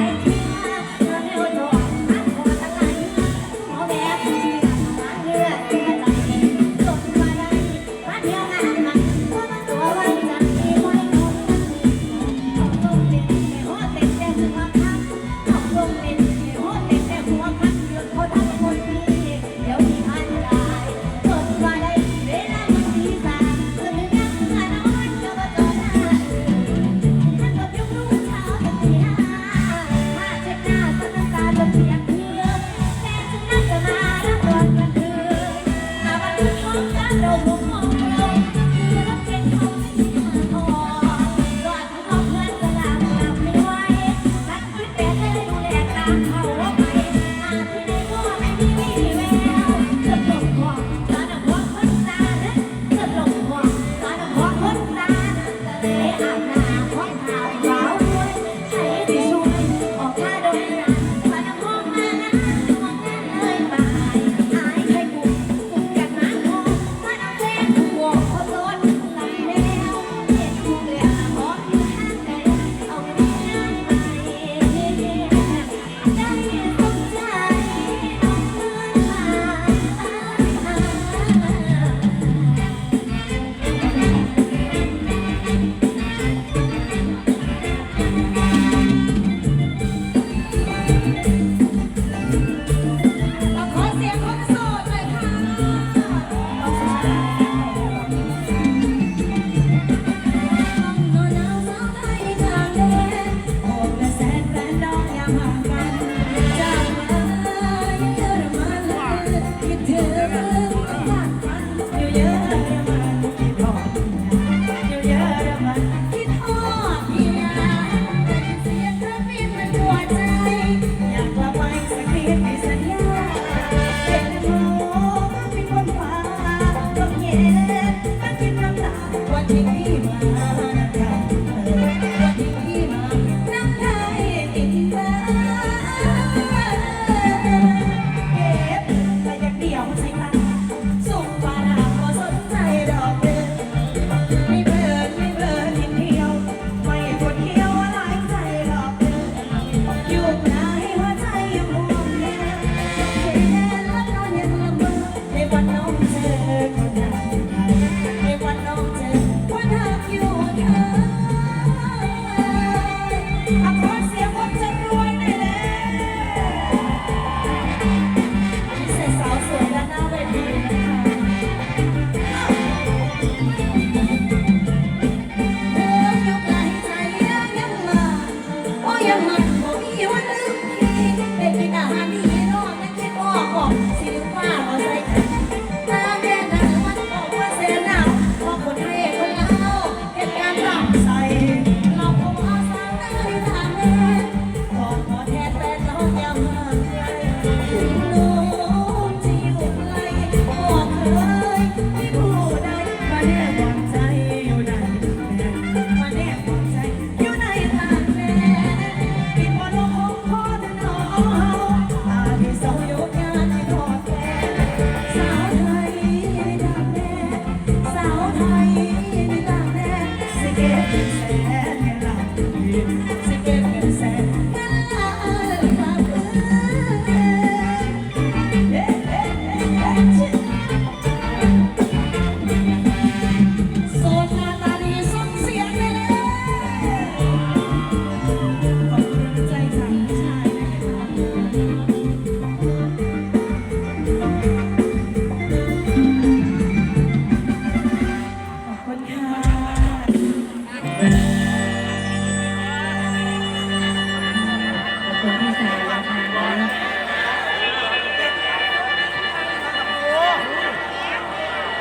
Thank you. Thank you.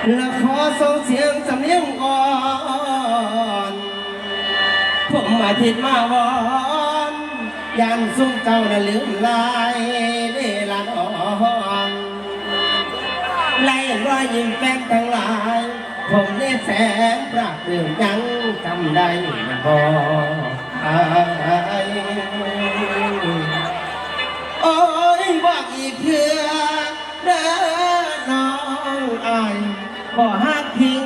และขอส่งเสียงสำเนียงก่อนผมมาทิดมาวอนยันสุ่มเจ้าน่ะลืมลายเล่ลันอ่อนไล่รอยยิ้มแฟนทั้งหลาย ผมนี่แสนปราบเรื่องยังจำได้นะบโอ้ยบอกอีกเพื่อเด้อน้องอาย ขอหักทิ้ง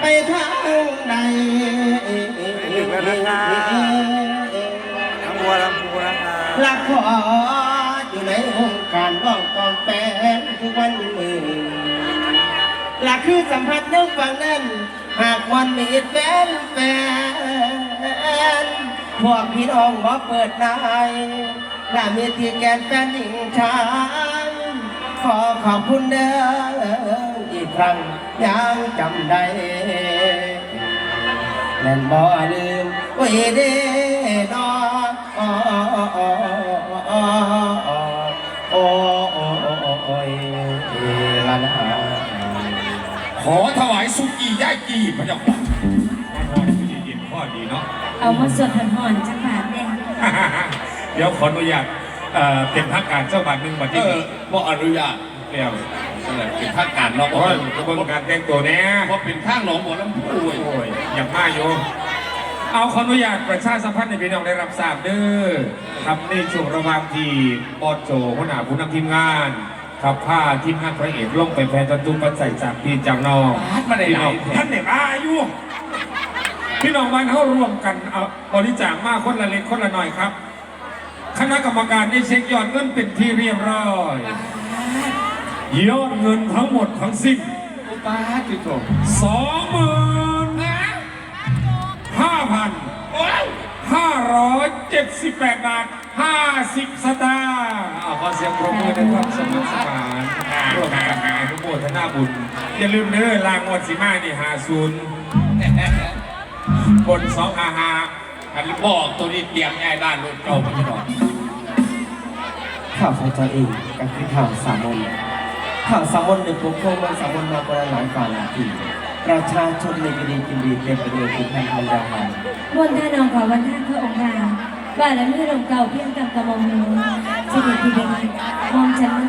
ไปทางใดหนึ่งแล้วัวทั้งำพูนะครับรักขออยู่ในห้องการว่องกองแฟนทุกวันมือหลักคือสัมผัสเนื้อฟังนั้น หากวันมีแฟนแฟนพวกพี่น้องบ่เปิดใจยน่ามีที่แกนแฟนหญิงชายขอขอบคุณเด้ออีกครั้ง ยังจำได้แม่นบ่ลืมไว้เด้นอโอ้โอ้ยละนะขอถวายสุกี้ย่ายกีพระเจ้าค่ะพ่อดีเนพ่อาะ เอามาสวดหอนๆจังหวะเนี่ยเดี๋ยวขออนุญาตเอ่อเป็นทางการเจ้าบัตรหนึ่งบัตรเอที่อบ่อนุญาต เรียบนั่นแหละเป็นภาคการเนาะโอ้ยกระบวนการแต่งตัวเนี้ยเพราะเป็นข้างหนองบัวลำพูโอ้ยโอ้ยอย่างมากโยเอาขออนุญาตประชาสัมพันธ์ในพี่น้องได้รับทราบเด้อครับในช่วงระหว่างที่บอสโจหัวหน้าผู้นำทีมงานขับผ้าทีมงานพระเอกลงไปแฟนตะตุ้มปัจจัยจากพี่จากน้องมาได้พี่ไหนน้องท่านเด็กอายุพี่น้องบ้านเขาร่วมกันเอาบริจาคมากคนละเล็กคนละหน่อยครับ คณะกรรมการได้เช็คยอดเงินเป็นที่เรียบร้อย ยอดเงินทั้งหมดทั้งสิ้นป้าติโตสองหมื่นห้าพันห้าร้อยเจ็ดสิบแปดบาทห้าสิบสตางค์เอาขอเสียงปรบมือในความสมัครสมานร่วมกันงานทุกโมทนาบุญ อย่าลืมเด้อลางวดสีมานี่หาศูนย์บนสองหาหาอันนี้บอกตัวนี้เตรียมง่ายด้านรถเก่ามาตลอดข่าวของตัวเองก็คือข่าวสามน ข่าวสามวันหนึ่งผมโทรมาสามวันมาประหลายฝ่าหลายทีประชาชนในกรีกินดีเต็มไปด้วยคุณแผ่นพันดาวหางบนท่านองขอวันท่านพระองค์ราว่าและเมื่อลมเก่าเพียงกับกระมองหนูสิริพิเป็นมองฉัน